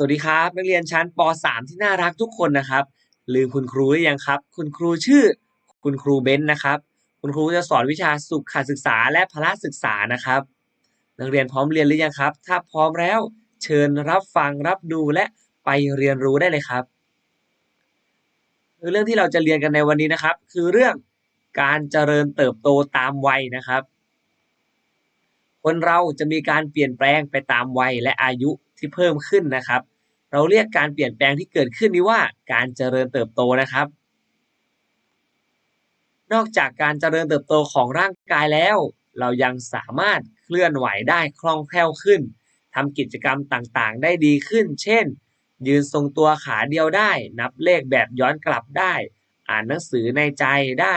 สวัสดีครับ นักเรียนชั้นป .3 ที่น่ารักทุกคนนะครับลืมคุณครูหรือยังครับ คุณครูชื่อ คุณครูเบนซ์นะครับ คุณครูจะสอนวิชาสุขศึกษาและพละศึกษานะครับ นักเรียนพร้อมเรียนหรือยังครับ ถ้าพร้อมแล้ว เชิญรับฟังรับดูและไปเรียนรู้ได้เลยครับ เรื่องที่เราจะเรียนกันในวันนี้นะครับ คือเรื่องการเจริญเติบโตตามวัยนะครับ คนเราจะมีการเปลี่ยนแปลงไปตามวัยและอายุ ที่เพิ่มขึ้นนะครับ เราเรียกการเปลี่ยนแปลงที่เกิดขึ้นนี้ว่าการเจริญเติบโตนะครับ นอกจากการเจริญเติบโตของร่างกายแล้ว เรายังสามารถเคลื่อนไหวได้คล่องแคล่วขึ้นทำกิจกรรมต่างๆ ได้ดีขึ้น เช่น ยืนทรงตัวขาเดียวได้ นับเลขแบบย้อนกลับได้ อ่านหนังสือในใจได้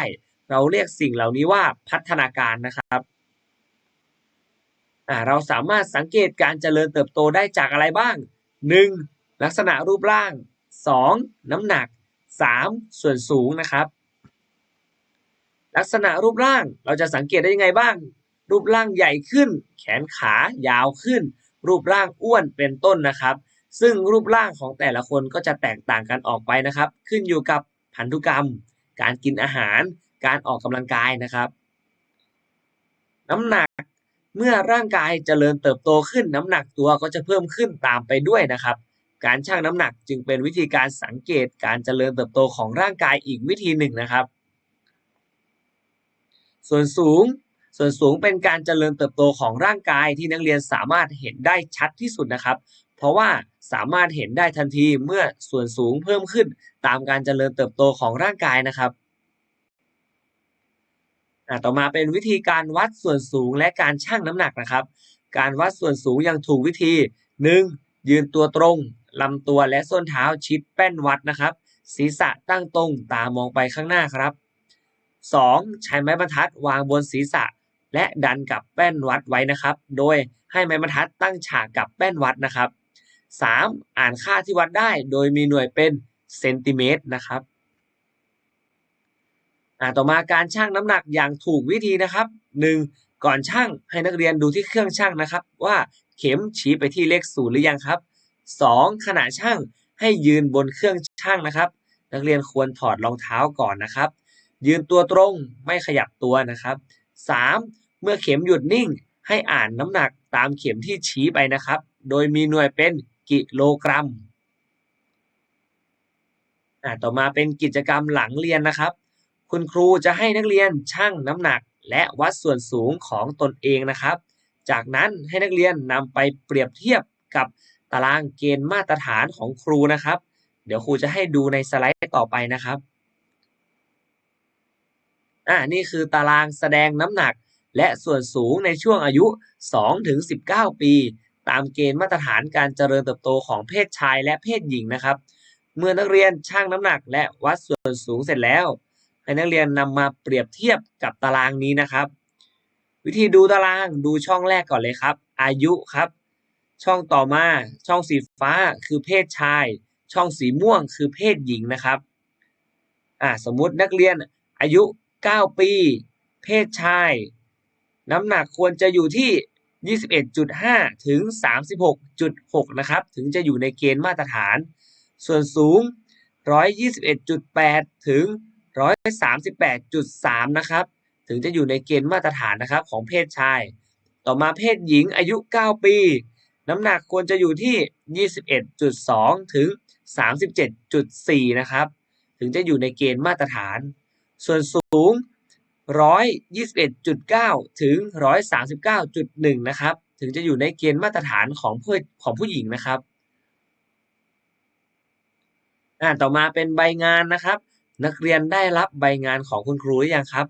เราเรียกสิ่งเหล่านี้ว่าพัฒนาการนะครับ เราสามารถสังเกตการเจริญเติบโตได้จากอะไรบ้าง 1. ลักษณะรูปร่าง 2. น้ำหนัก 3. ส่วนสูงนะครับ ลักษณะรูปร่างเราจะสังเกตได้ยังไงบ้าง รูปร่างใหญ่ขึ้น แขนขายาวขึ้น รูปร่างอ้วนเป็นต้นนะครับ ซึ่งรูปร่างของแต่ละคนก็จะแตกต่างกันออกไปนะครับ ขึ้นอยู่กับพันธุกรรม การกินอาหาร การออกกำลังกายนะครับ น้ำหนัก เมื่อร่างกายเจริญเติบโตขึ้นน้ำหนักตัวก็จะเพิ่มขึ้นตามไปด้วยนะครับ การชั่งน้ำหนักจึงเป็นวิธีการสังเกตการเจริญเติบโตของร่างกายอีกวิธีหนึ่งนะครับ ส่วนสูง ส่วนสูงเป็นการเจริญเติบโตของร่างกายที่นักเรียนสามารถเห็นได้ชัดที่สุดนะครับ เพราะว่าสามารถเห็นได้ทันทีเมื่อส่วนสูงเพิ่มขึ้นตามการเจริญเติบโตของร่างกายนะครับ ต่อมาเป็นวิธีการวัดส่วนสูงและการชั่งน้ำหนักนะครับ การวัดส่วนสูงอย่างถูกวิธี 1. ยืนตัวตรงลำตัวและส้นเท้าชิดแป้นวัดนะครับ ศีรษะตั้งตรงตามองไปข้างหน้าครับ 2. ใช้ไม้บรรทัดวางบนศีรษะ และดันกับแป้นวัดไว้นะครับ โดยให้ไม้บรรทัดตั้งฉากกับแป้นวัดนะครับ 3. อ่านค่าที่วัดได้โดยมีหน่วยเป็นเซนติเมตรนะครับ ต่อมาการชั่งน้ำหนักอย่างถูกวิธีนะครับ 1. ก่อนชั่งให้นักเรียนดูที่เครื่องชั่งนะครับ ว่าเข็มชี้ไปที่เลขศูนย์หรือยังครับ 2. ขณะชั่งให้ยืนบนเครื่องชั่งนะครับ นักเรียนควรถอดรองเท้าก่อนนะครับ ยืนตัวตรงไม่ขยับตัวนะครับ 3. เมื่อเข็มหยุดนิ่งให้อ่านน้ำหนักตามเข็มที่ชี้ไปนะครับ โดยมีหน่วยเป็นกิโลกรัมต่อมาเป็นกิจกรรมหลังเรียนนะครับ คุณครูจะให้นักเรียนชั่งน้ำหนักและวัดส่วนสูงของตนเองนะครับ จากนั้นให้นักเรียนนำไปเปรียบเทียบกับตารางเกณฑ์มาตรฐานของครูนะครับ เดี๋ยวครูจะให้ดูในสไลด์ต่อไปนะครับอ่านี่คือตารางแสดงน้ำหนักและส่วนสูงในช่วงอายุ 2-19 ปี ตามเกณฑ์มาตรฐานการเจริญเติบโตของเพศชายและเพศหญิงนะครับ เมื่อนักเรียนชั่งน้ำหนักและวัดส่วนสูงเสร็จแล้ว ให้นักเรียนนำมาเปรียบเทียบกับตารางนี้นะครับ วิธีดูตารางดูช่องแรกก่อนเลยครับ อายุครับ ช่องต่อมาช่องสีฟ้าคือเพศชาย ช่องสีม่วงคือเพศหญิงนะครับอ่าสมมุตินักเรียนอายุ 9 ปี เพศชาย น้ำหนักควรจะอยู่ที่ 21.5 ถึง 36.6 นะครับ ถึงจะอยู่ในเกณฑ์มาตรฐาน ส่วนสูง 121.8 ถึง 138.3 นะครับ ถึงจะอยู่ในเกณฑ์มาตรฐานนะครับของเพศชาย ต่อมาเพศหญิงอายุ 9 ปี น้ำหนักควรจะอยู่ที่ 21.2 ถึง 37.4 นะครับ ถึงจะอยู่ในเกณฑ์มาตรฐาน ส่วนสูง 121.9 ถึง 139.1 นะครับ ถึงจะอยู่ในเกณฑ์มาตรฐานของผู้ของผู้หญิงนะครับอ่าต่อมาเป็นใบงานนะครับ นักเรียนได้รับใบงานของคุณครูหรือยังครับ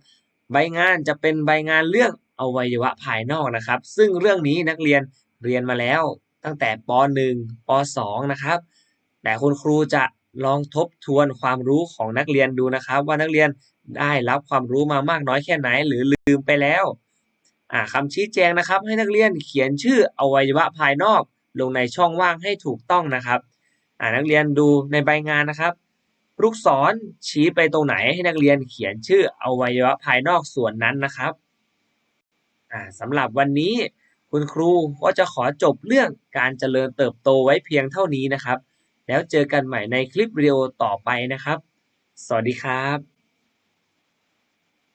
ใบงานจะเป็นใบงานเรื่องอวัยวะภายนอกนะครับ ซึ่งเรื่องนี้นักเรียนเรียนมาแล้ว ตั้งแต่ป .1 ป .2 นะครับ แต่คุณครูจะลองทบทวนความรู้ของนักเรียนดูนะครับ ว่านักเรียนได้รับความรู้มามากน้อยแค่ไหน หรือลืมไปแล้วคำชี้แจงนะครับ ให้นักเรียนเขียนชื่ออวัยวะภายนอก ลงในช่องว่างให้ถูกต้องนะครับนักเรียนดูในใบงานนะครับ ลูกศรชี้ไปตรงไหนให้นักเรียนเขียนชื่ออวัยวะภายนอกส่วนนั้นนะครับสำหรับวันนี้คุณครูก็จะขอจบเรื่องการเจริญเติบโตไว้เพียงเท่านี้นะครับ แล้วเจอกันใหม่ในคลิปวิดีโอต่อไปนะครับ สวัสดีครับ